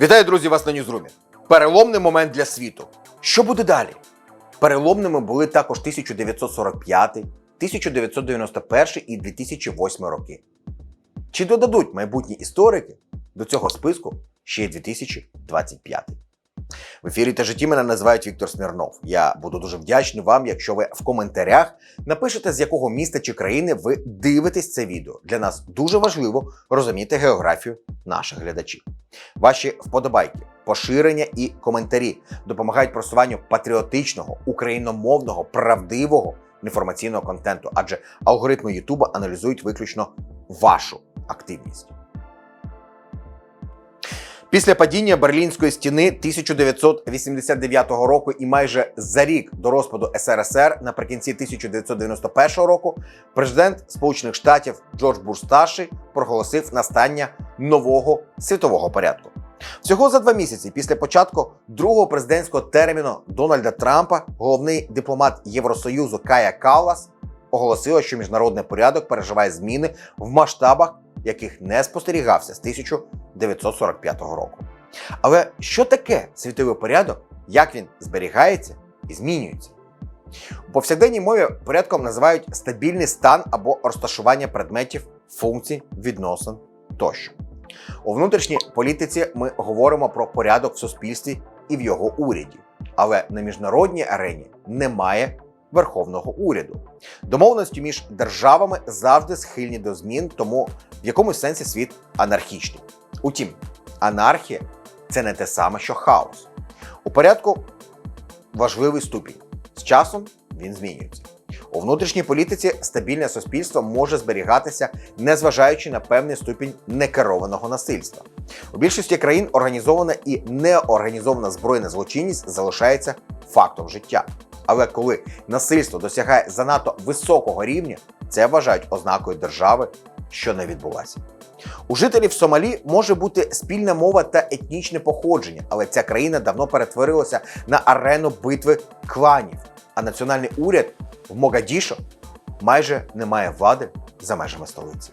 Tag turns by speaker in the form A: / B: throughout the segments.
A: Вітаю, друзі, вас на Ньюзрумі. Переломний момент для світу. Що буде далі? Переломними були також 1945, 1991 і 2008 роки. Чи додадуть майбутні історики до цього списку ще й 2025? В ефірі та житті мене називають Віктор Смірнов. Я буду дуже вдячний вам, якщо ви в коментарях напишете, з якого міста чи країни ви дивитесь це відео. Для нас дуже важливо розуміти географію наших глядачів. Ваші вподобайки, поширення і коментарі допомагають просуванню патріотичного, україномовного, правдивого інформаційного контенту, адже алгоритми Ютуба аналізують виключно вашу активність. Після падіння Берлінської стіни 1989 року і майже за рік до розпаду СРСР наприкінці 1991 року президент Сполучених Штатів Джордж Буш проголосив настання нового світового порядку. Всього за два місяці після початку другого президентського терміну Дональда Трампа головний дипломат Євросоюзу Кая Каллас оголосила, що міжнародний порядок переживає зміни в масштабах, яких не спостерігався з 1945 року. Але що таке світовий порядок, як він зберігається і змінюється? У повсякденній мові порядком називають стабільний стан або розташування предметів, функцій, відносин тощо. У внутрішній політиці ми говоримо про порядок в суспільстві і в його уряді. Але на міжнародній арені немає верховного уряду. Домовленості між державами завжди схильні до змін, тому в якомусь сенсі світ анархічний. Утім, анархія це не те саме, що хаос. У порядку важливий ступінь. З часом він змінюється. У внутрішній політиці стабільне суспільство може зберігатися, незважаючи на певний ступінь некерованого насильства. У більшості країн організована і неорганізована збройна злочинність залишається фактом життя. Але коли насильство досягає занадто високого рівня, це вважають ознакою держави, що не відбулася. У жителів Сомалі може бути спільна мова та етнічне походження, але ця країна давно перетворилася на арену битви кланів, а національний уряд в Могадішо майже не має влади за межами столиці.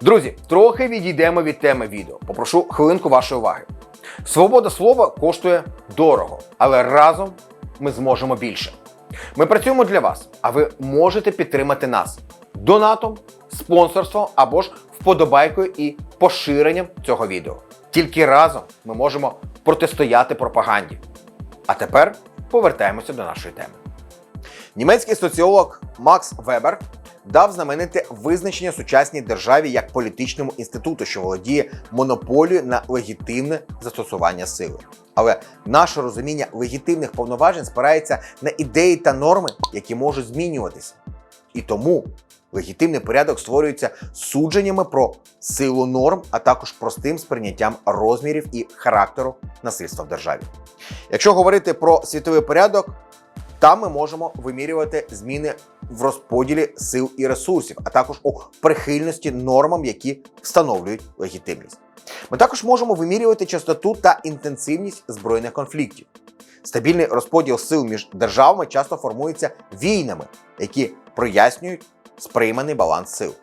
A: Друзі, трохи відійдемо від теми відео. Попрошу хвилинку вашої уваги. Свобода слова коштує дорого, але разом ми зможемо більше. Ми працюємо для вас, а ви можете підтримати нас донатом, спонсорством або ж вподобайкою і поширенням цього відео. Тільки разом ми можемо протистояти пропаганді. А тепер повертаємося до нашої теми. Німецький соціолог Макс Вебер дав знамените визначення сучасній державі як політичному інституту, що володіє монополією на легітимне застосування сили. Але наше розуміння легітимних повноважень спирається на ідеї та норми, які можуть змінюватися. І тому легітимний порядок створюється судженнями про силу норм, а також простим сприйняттям розмірів і характеру насильства в державі. Якщо говорити про світовий порядок, там ми можемо вимірювати зміни в розподілі сил і ресурсів, а також у прихильності нормам, які встановлюють легітимність. Ми також можемо вимірювати частоту та інтенсивність збройних конфліктів. Стабільний розподіл сил між державами часто формується війнами, які прояснюють сприйманий баланс сил.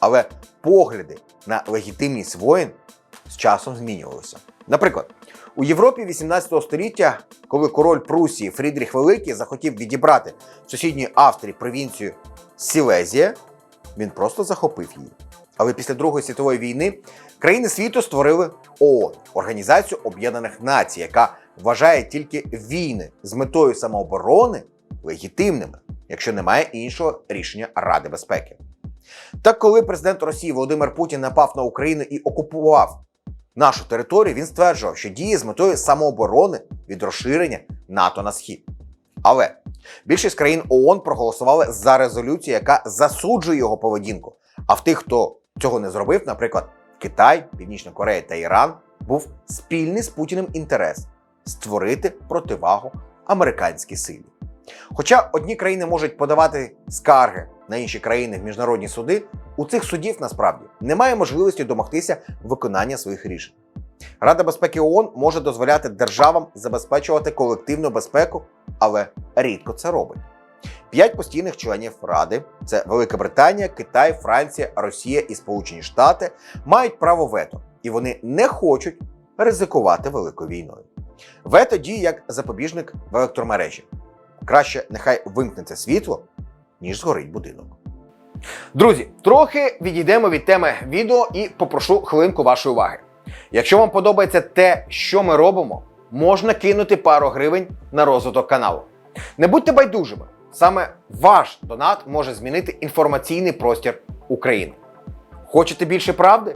A: Але погляди на легітимність воїн з часом змінювалися. Наприклад, у Європі 18 століття, коли король Прусії Фрідріх Великий захотів відібрати в сусідньої Австрії провінцію Сілезія, він просто захопив її. Але після Другої світової війни країни світу створили ООН Організацію Об'єднаних Націй, яка вважає тільки війни з метою самооборони легітимними, якщо немає іншого рішення Ради безпеки. Так, коли президент Росії Володимир Путін напав на Україну і окупував нашу територію, він стверджував, що діє з метою самооборони від розширення НАТО на схід. Але більшість країн ООН проголосували за резолюцію, яка засуджує його поведінку. А в тих, хто цього не зробив, наприклад, Китай, Північна Корея та Іран, був спільний з Путіним інтерес створити противагу американській силі. Хоча одні країни можуть подавати скарги на інші країни в міжнародні суди, у цих судів насправді немає можливості домогтися виконання своїх рішень. Рада безпеки ООН може дозволяти державам забезпечувати колективну безпеку, але рідко це робить. П'ять постійних членів Ради це Велика Британія, Китай, Франція, Росія і Сполучені Штати мають право вето, і вони не хочуть ризикувати великою війною. Вето діє як запобіжник в електромережі. Краще нехай вимкнеться світло, ніж згорить будинок. Друзі, трохи відійдемо від теми відео і попрошу хвилинку вашої уваги. Якщо вам подобається те, що ми робимо, можна кинути пару гривень на розвиток каналу. Не будьте байдужими, саме ваш донат може змінити інформаційний простір України. Хочете більше правди?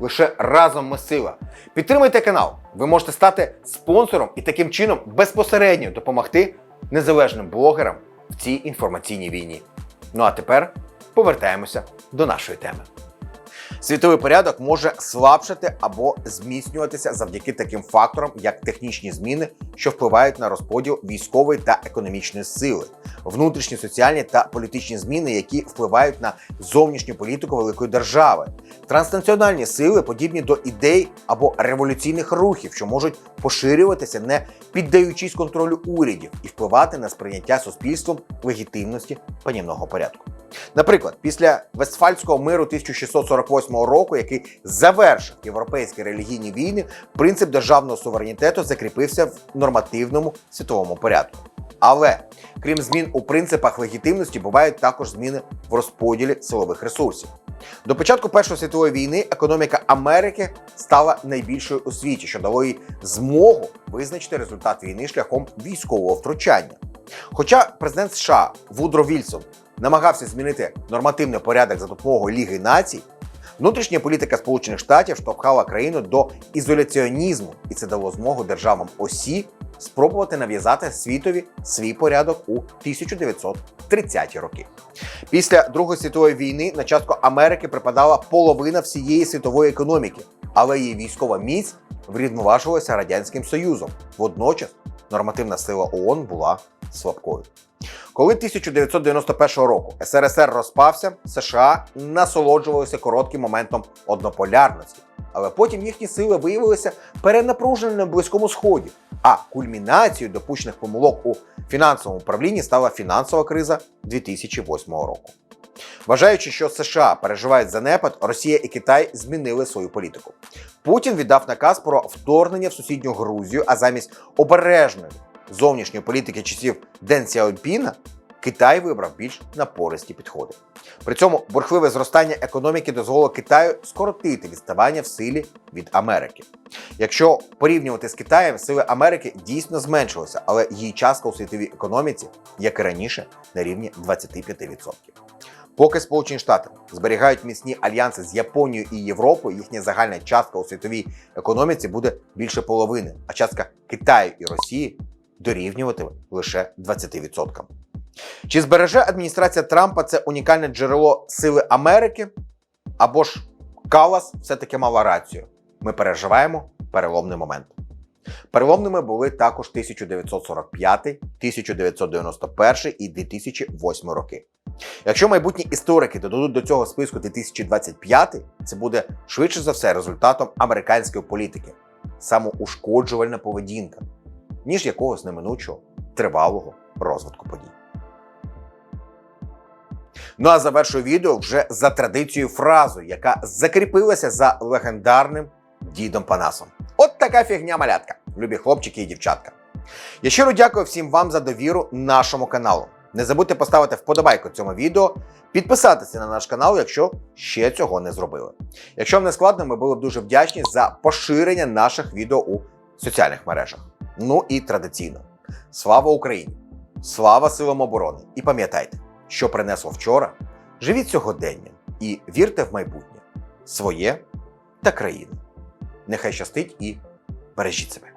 A: Лише разом ми сила. Підтримуйте канал. Ви можете стати спонсором і таким чином безпосередньо допомогти незалежним блогерам в цій інформаційній війні. Ну а тепер повертаємося до нашої теми. Світовий порядок може слабшати або зміцнюватися завдяки таким факторам, як технічні зміни, що впливають на розподіл військової та економічної сили, внутрішні соціальні та політичні зміни, які впливають на зовнішню політику великої держави, транснаціональні сили, подібні до ідей або революційних рухів, що можуть поширюватися, не піддаючись контролю урядів, і впливати на сприйняття суспільством легітимності панівного порядку. Наприклад, після Вестфальського миру 1648 року, який завершив європейські релігійні війни, принцип державного суверенітету закріпився в нормативному світовому порядку. Але крім змін у принципах легітимності, бувають також зміни в розподілі силових ресурсів. До початку Першої світової війни економіка Америки стала найбільшою у світі, що дало їй змогу визначити результат війни шляхом військового втручання. Хоча президент США Вудро Вільсон намагався змінити нормативний порядок за допомогою Ліги націй, внутрішня політика Сполучених Штатів штовхала країну до ізоляціонізму, і це дало змогу державам осі спробувати нав'язати світові свій порядок у 1930-ті роки. Після Другої світової війни на частку Америки припадала половина всієї світової економіки, але її військова міць врівноважувалася радянським союзом. Водночас нормативна сила ООН була слабкою. Коли 1991 року СРСР розпався, США насолоджувалися коротким моментом однополярності, але потім їхні сили виявилися перенапруженими на близькому сході. А кульмінацією допущених помилок у фінансовому управлінні стала фінансова криза 2008 року. Вважаючи, що США переживають занепад, Росія і Китай змінили свою політику. Путін віддав наказ про вторгнення в сусідню Грузію, а замість обережної зовнішньої політики часів Ден Сяопіна Китай вибрав більш напористі підходи. При цьому бурхливе зростання економіки дозволило Китаю скоротити відставання в силі від Америки. Якщо порівнювати з Китаєм, сили Америки дійсно зменшилися, але її частка у світовій економіці, як і раніше, на рівні 25%. Поки Сполучені Штати зберігають міцні альянси з Японією і Європою, їхня загальна частка у світовій економіці буде більше половини, а частка Китаю і Росії дорівнюватиме лише 20%. Чи збереже адміністрація Трампа це унікальне джерело сили Америки? Або ж Калас все-таки мала рацію? Ми переживаємо переломний момент. Переломними були також 1945, 1991 і 2008 роки. Якщо майбутні історики додадуть до цього списку 2025, це буде швидше за все результатом американської політики, самоушкоджувальна поведінка, ніж якогось неминучого тривалого розвитку подій. Ну а завершую відео вже за традицією фразою, яка закріпилася за легендарним дідом Панасом. От така фігня малятка, любі хлопчики і дівчатка. Я щиро дякую всім вам за довіру нашому каналу. Не забудьте поставити вподобайку цьому відео, підписатися на наш канал, якщо ще цього не зробили. Якщо вам не складно, ми були б дуже вдячні за поширення наших відео у соціальних мережах. Ну і традиційно. Слава Україні! Слава силам оборони! І пам'ятайте, що принесло вчора, живіть сьогоденням і вірте в майбутнє своє та країну. Нехай щастить і бережіть себе.